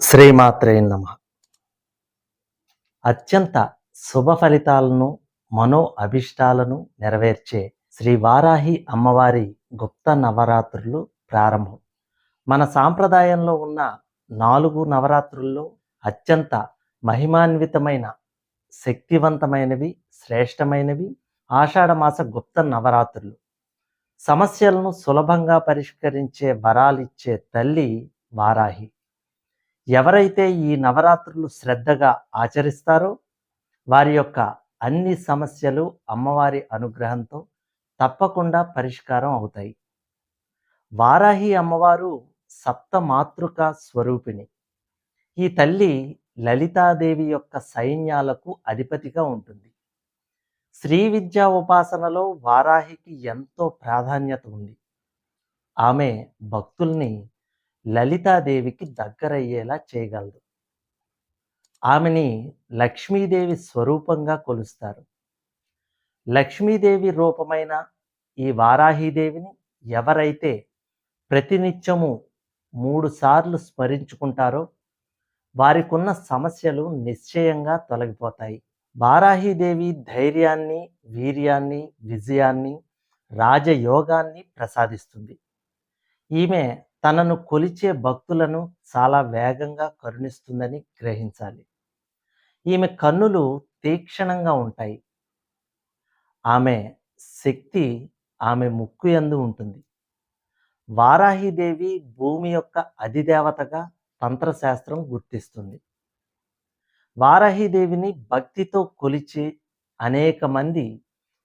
శ్రీమాత్రే నమ. అత్యంత శుభ ఫలితాలను మనో అభిష్టాలను నెరవేర్చే శ్రీ వారాహి అమ్మవారి గుప్త నవరాత్రులు ప్రారంభం. మన సాంప్రదాయంలో ఉన్న నాలుగు నవరాత్రుల్లో అత్యంత మహిమాన్వితమైన శక్తివంతమైనవి శ్రేష్టమైనవి ఆషాఢమాస గుప్త నవరాత్రులు. సమస్యలను సులభంగా పరిష్కరించే వరాలిచ్చే తల్లి వారాహి. ఎవరైతే ఈ నవరాత్రులు శ్రద్ధగా ఆచరిస్తారో వారి యొక్క అన్ని సమస్యలు అమ్మవారి అనుగ్రహంతో తప్పకుండా పరిష్కారం అవుతాయి. వారాహి అమ్మవారు సప్త మాతృక స్వరూపిణి. ఈ తల్లి లలితాదేవి యొక్క సైన్యాలకు అధిపతిగా ఉంటుంది. శ్రీ విద్యా ఉపాసనలో వారాహికి ఎంతో ప్రాధాన్యత ఉంది. ఆమె భక్తుల్ని లలితాదేవికి దగ్గరయ్యేలా చేయగలదు. ఆమెని లక్ష్మీదేవి స్వరూపంగా కొలుస్తారు. లక్ష్మీదేవి రూపమైన ఈ వారాహీదేవిని ఎవరైతే ప్రతినిత్యము మూడుసార్లు స్మరించుకుంటారో వారికున్న సమస్యలు నిశ్చయంగా తొలగిపోతాయి. వారాహీదేవి ధైర్యాన్ని వీర్యాన్ని విజయాన్ని రాజయోగాన్ని ప్రసాదిస్తుంది. ఈమె తనను కొలిచే భక్తులను చాలా వేగంగా కరుణిస్తుందని గ్రహించాలి. ఈమె కన్నులు తీక్షణంగా ఉంటాయి. ఆమె శక్తి ఆమె ముక్కు ఎందు ఉంటుంది. వారాహిదేవి భూమి యొక్క అధిదేవతగా తంత్రశాస్త్రం గుర్తిస్తుంది. వారాహిదేవిని భక్తితో కొలిచి అనేక మంది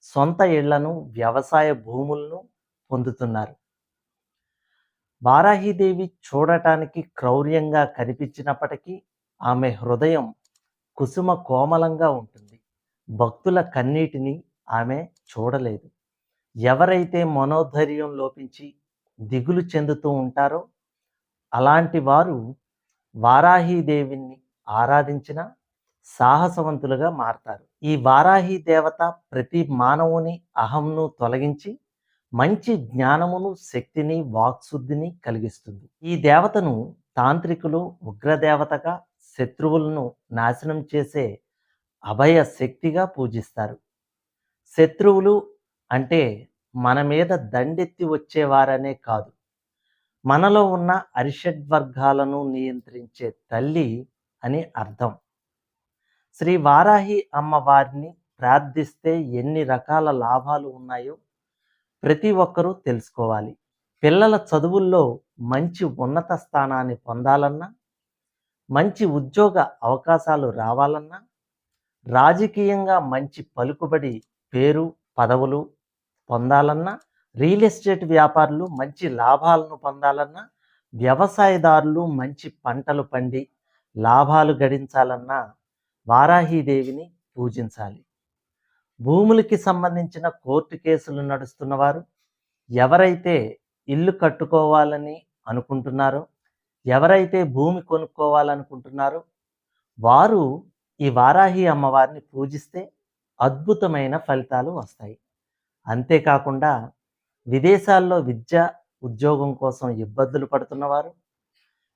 సొంత ఇళ్ళను వ్యవసాయ భూములను పొందుతున్నారు. వారాహిదేవి చూడటానికి క్రౌర్యంగా కనిపించినప్పటికీ ఆమె హృదయం కుసుమ కోమలంగా ఉంటుంది. భక్తుల కన్నీటిని ఆమె చూడలేదు. ఎవరైతే మనోధైర్యం లోపించి దిగులు చెందుతూ ఉంటారో అలాంటి వారు వారాహీదేవిని ఆరాధించిన సాహసవంతులుగా మారతారు. ఈ వారాహి దేవత ప్రతి మానవుని అహంను తొలగించి మంచి జ్ఞానమును శక్తిని వాక్శుద్ధిని కలిగిస్తుంది. ఈ దేవతను తాంత్రికులు ఉగ్రదేవతగా శత్రువులను నాశనం చేసే అభయ శక్తిగా పూజిస్తారు. శత్రువులు అంటే మన మీద దండెత్తి వచ్చేవారనే కాదు. మనలో ఉన్న అరిషడ్వర్గాలను నియంత్రించే తల్లి అని అర్థం. శ్రీ వారాహి అమ్మవారిని ప్రార్థిస్తే ఎన్ని రకాల లాభాలు ఉన్నాయో ప్రతి ఒక్కరూ తెలుసుకోవాలి. పిల్లల చదువుల్లో మంచి ఉన్నత స్థానాన్ని పొందాలన్నా మంచి ఉద్యోగ అవకాశాలు రావాలన్నా రాజకీయంగా మంచి పలుకుబడి పేరు పదవులు పొందాలన్నా రియల్ ఎస్టేట్ వ్యాపారులు మంచి లాభాలను పొందాలన్నా వ్యవసాయదారులు మంచి పంటలు పండి లాభాలు గడించాలన్నా వారాహీదేవిని పూజించాలి. భూములకి సంబంధించిన కోర్టు కేసులు నడుస్తున్నవారు ఎవరైతే ఇల్లు కట్టుకోవాలని అనుకుంటున్నారో ఎవరైతే భూమి కొనుక్కోవాలనుకుంటున్నారో వారు ఈ వారాహి అమ్మవారిని పూజిస్తే అద్భుతమైన ఫలితాలు వస్తాయి. అంతేకాకుండా విదేశాల్లో విద్య ఉద్యోగం కోసం ఇబ్బందులు పడుతున్నవారు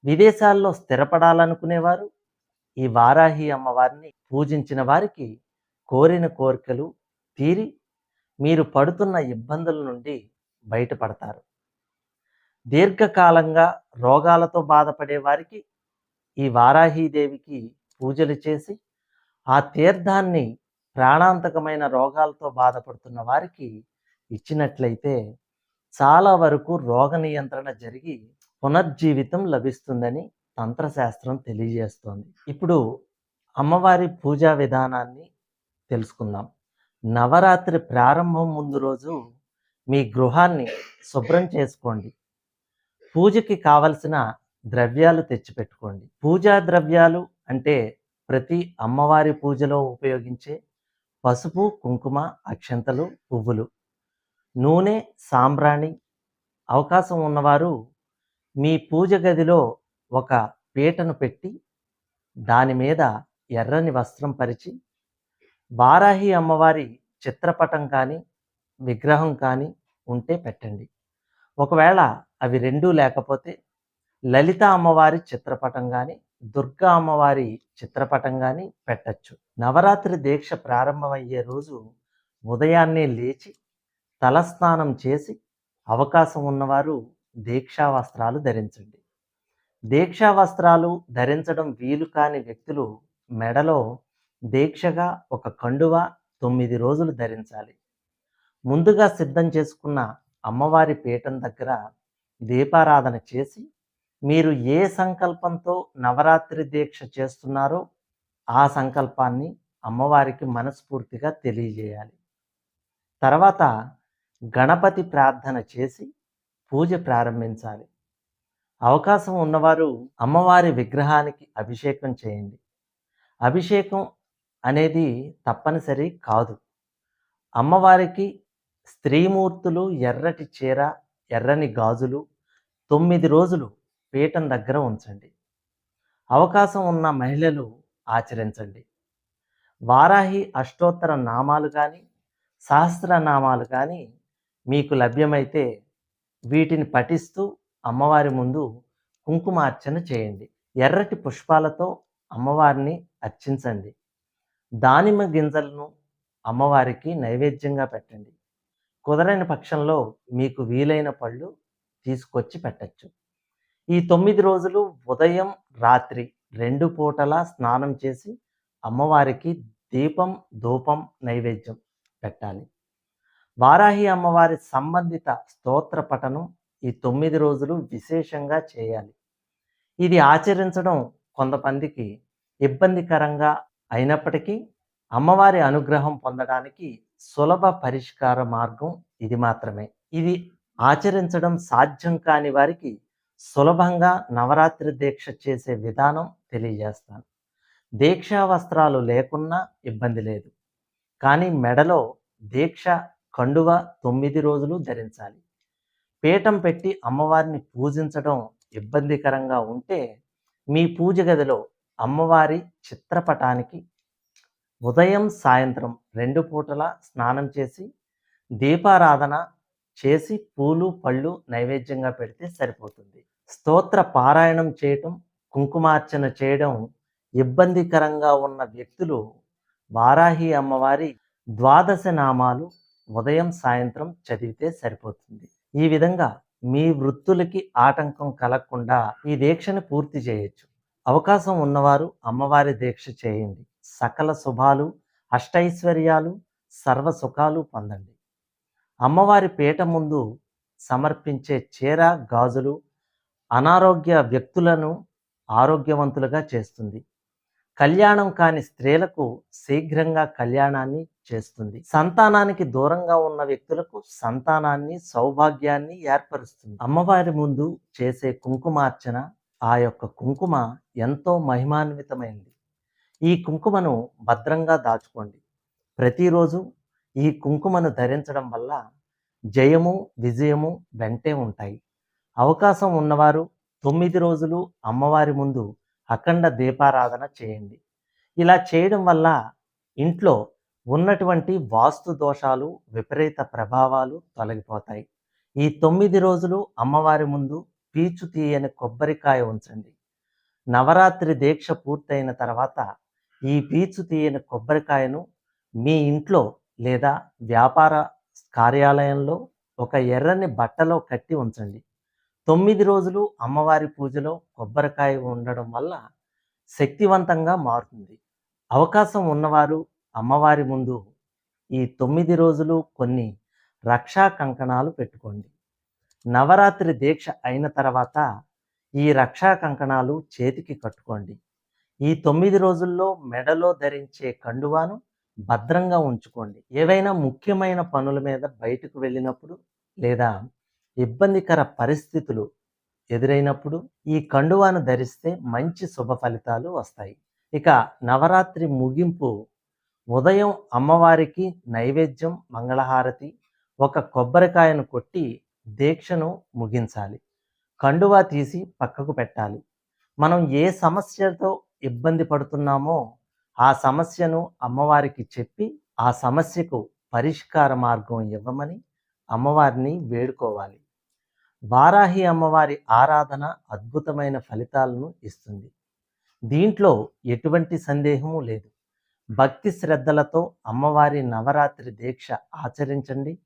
విదేశాల్లో స్థిరపడాలనుకునేవారు ఈ వారాహి అమ్మవారిని పూజించిన వారికి కోరిన కోరికలు తీరి మీరు పడుతున్న ఇబ్బందుల నుండి బయటపడతారు. దీర్ఘకాలంగా రోగాలతో బాధపడే వారికి ఈ వారాహీదేవికి పూజలు చేసి ఆ తీర్థాన్ని ప్రాణాంతకమైన రోగాలతో బాధపడుతున్న వారికి ఇచ్చినట్లయితే చాలా వరకు రోగ నియంత్రణ జరిగి పునర్జీవితం లభిస్తుందని తంత్రశాస్త్రం తెలియజేస్తోంది. ఇప్పుడు అమ్మవారి పూజా విధానాన్ని తెలుసుకుందాం. నవరాత్రి ప్రారంభం ముందు రోజు మీ గృహాన్ని శుభ్రం చేసుకోండి. పూజకి కావలసిన ద్రవ్యాలు తెచ్చిపెట్టుకోండి. పూజా ద్రవ్యాలు అంటే ప్రతి అమ్మవారి పూజలో ఉపయోగించే పసుపు కుంకుమ అక్షంతలు పువ్వులు. నూనె సాంబ్రాణి. అవకాశం ఉన్నవారు మీ పూజ గదిలో ఒక పీటను పెట్టి దాని మీద ఎర్రని వస్త్రం పరిచి వారాహి అమ్మవారి చిత్రపటం కానీ విగ్రహం కానీ ఉంటే పెట్టండి. ఒకవేళ అవి రెండూ లేకపోతే లలిత అమ్మవారి చిత్రపటం కానీ దుర్గా అమ్మవారి చిత్రపటం కానీ పెట్టచ్చు. నవరాత్రి దీక్ష ప్రారంభమయ్యే రోజు ఉదయాన్నే లేచి తలస్నానం చేసి అవకాశం ఉన్నవారు దీక్షా వస్త్రాలు ధరించండి. దీక్షా వస్త్రాలు ధరించడం వీలు కాని వ్యక్తులు మెడలో దీక్షగా ఒక కండువ తొమ్మిది రోజులు ధరించాలి. ముందుగా సిద్ధం చేసుకున్న అమ్మవారి పీఠం దగ్గర దీపారాధన చేసి మీరు ఏ సంకల్పంతో నవరాత్రి దీక్ష చేస్తున్నారో ఆ సంకల్పాన్ని అమ్మవారికి మనస్ఫూర్తిగా తెలియజేయాలి. తర్వాత గణపతి ప్రార్థన చేసి పూజ ప్రారంభించాలి. అవకాశం ఉన్నవారు అమ్మవారి విగ్రహానికి అభిషేకం చేయండి. అభిషేకం అనేది తప్పనిసరి కాదు. అమ్మవారికి స్త్రీమూర్తులు ఎర్రటి చీర ఎర్రని గాజులు తొమ్మిది రోజులు పీఠం దగ్గర ఉంచండి. అవకాశం ఉన్న మహిళలు ఆచరించండి. వారాహి అష్టోత్తర నామాలు కానీ సహస్రనామాలు కానీ మీకు లభ్యమైతే వీటిని పఠిస్తూ అమ్మవారి ముందు కుంకుమార్చన చేయండి. ఎర్రటి పుష్పాలతో అమ్మవారిని అర్చించండి. దానిమ్మ గింజలను అమ్మవారికి నైవేద్యంగా పెట్టండి. కుదరని పక్షంలో మీకు వీలైన పళ్ళు తీసుకొచ్చి పెట్టచ్చు. ఈ తొమ్మిది రోజులు ఉదయం రాత్రి రెండు పూటలా స్నానం చేసి అమ్మవారికి దీపం ధూపం నైవేద్యం పెట్టాలి. వారాహి అమ్మవారి సంబంధిత స్తోత్ర పఠనం ఈ తొమ్మిది రోజులు విశేషంగా చేయాలి. ఇది ఆచరించడం కొంతమందికి ఇబ్బందికరంగా అయినప్పటికీ అమ్మవారి అనుగ్రహం పొందడానికి సులభ పరిష్కార మార్గం ఇది మాత్రమే. ఇది ఆచరించడం సాధ్యం కాని వారికి సులభంగా నవరాత్రి దీక్ష చేసే విధానం తెలియజేస్తాను. దీక్షా వస్త్రాలు లేకున్నా ఇబ్బంది లేదు. కానీ మెడలో దీక్ష కండువ తొమ్మిది రోజులు ధరించాలి. పీఠం పెట్టి అమ్మవారిని పూజించడం ఇబ్బందికరంగా ఉంటే మీ పూజ గదిలో అమ్మవారి చిత్రపటానికి ఉదయం సాయంత్రం రెండు పూటల స్నానం చేసి దీపారాధన చేసి పూలు పళ్ళు నైవేద్యంగా పెడితే సరిపోతుంది. స్తోత్ర పారాయణం చేయటం కుంకుమార్చన చేయడం ఇబ్బందికరంగా ఉన్న వ్యక్తులు వారాహి అమ్మవారి ద్వాదశ నామాలు ఉదయం సాయంత్రం చదివితే సరిపోతుంది. ఈ విధంగా మీ వృత్తులకి ఆటంకం కలగకుండా ఈ దీక్షను పూర్తి చేయొచ్చు. అవకాశం ఉన్నవారు అమ్మవారి దీక్ష చేయండి. సకల శుభాలు అష్టైశ్వర్యాలు సర్వ సుఖాలు పొందండి. అమ్మవారి పీట ముందు సమర్పించే చీర గాజులు అనారోగ్య వ్యక్తులను ఆరోగ్యవంతులుగా చేస్తుంది. కళ్యాణం కాని స్త్రీలకు శీఘ్రంగా కళ్యాణాన్ని చేస్తుంది. సంతానానికి దూరంగా ఉన్న వ్యక్తులకు సంతానాన్ని సౌభాగ్యాన్ని ఏర్పరుస్తుంది. అమ్మవారి ముందు చేసే కుంకుమార్చన ఆ యొక్క కుంకుమ ఎంతో మహిమాన్వితమైంది. ఈ కుంకుమను భద్రంగా దాచుకోండి. ప్రతిరోజు ఈ కుంకుమను ధరించడం వల్ల జయము విజయము వెంటే ఉంటాయి. అవకాశం ఉన్నవారు తొమ్మిది రోజులు అమ్మవారి ముందు అఖండ దీపారాధన చేయండి. ఇలా చేయడం వల్ల ఇంట్లో ఉన్నటువంటి వాస్తు దోషాలు విపరీత ప్రభావాలు తొలగిపోతాయి. ఈ తొమ్మిది రోజులు అమ్మవారి ముందు పీచు తీయని కొబ్బరికాయ ఉంచండి. నవరాత్రి దీక్ష పూర్తయిన తర్వాత ఈ పీచు తీయని కొబ్బరికాయను మీ ఇంట్లో లేదా వ్యాపార కార్యాలయంలో ఒక ఎర్రని బట్టలో కట్టి ఉంచండి. తొమ్మిది రోజులు అమ్మవారి పూజలో కొబ్బరికాయ ఉండడం వల్ల శక్తివంతంగా మారుతుంది. అవకాశం ఉన్నవారు అమ్మవారి ముందు ఈ తొమ్మిది రోజులు కొన్ని రక్షా కంకణాలు పెట్టుకోండి. నవరాత్రి దీక్ష అయిన తర్వాత ఈ రక్షా కంకణాలు చేతికి కట్టుకోండి. ఈ తొమ్మిది రోజుల్లో మెడలో ధరించే కండువాను భద్రంగా ఉంచుకోండి. ఏవైనా ముఖ్యమైన పనుల మీద బయటకు వెళ్ళినప్పుడు లేదా ఇబ్బందికర పరిస్థితులు ఎదురైనప్పుడు ఈ కండువాను ధరిస్తే మంచి శుభ ఫలితాలు వస్తాయి. ఇక నవరాత్రి ముగింపు ఉదయం అమ్మవారికి నైవేద్యం మంగళహారతి ఒక కొబ్బరికాయను కొట్టి దీక్షను ముగించాలి. కండువా తీసి పక్కకు పెట్టాలి. మనం ఏ సమస్యతో ఇబ్బంది పడుతున్నామో ఆ సమస్యను అమ్మవారికి చెప్పి ఆ సమస్యకు పరిష్కార మార్గం ఇవ్వమని అమ్మవారిని వేడుకోవాలి. వారాహి అమ్మవారి ఆరాధన అద్భుతమైన ఫలితాలను ఇస్తుంది. దీంట్లో ఎటువంటి సందేహము లేదు. భక్తి శ్రద్ధలతో అమ్మవారి నవరాత్రి దీక్ష ఆచరించండి.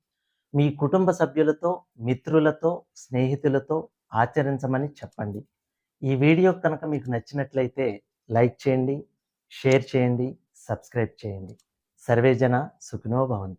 మీ కుటుంబ సభ్యులతో మిత్రులతో స్నేహితులతో ఆచరించమని చెప్పండి. ఈ వీడియో కనుక మీకు నచ్చినట్లయితే లైక్ చేయండి షేర్ చేయండి సబ్స్క్రైబ్ చేయండి. సర్వేజన సుఖినో భవంతు.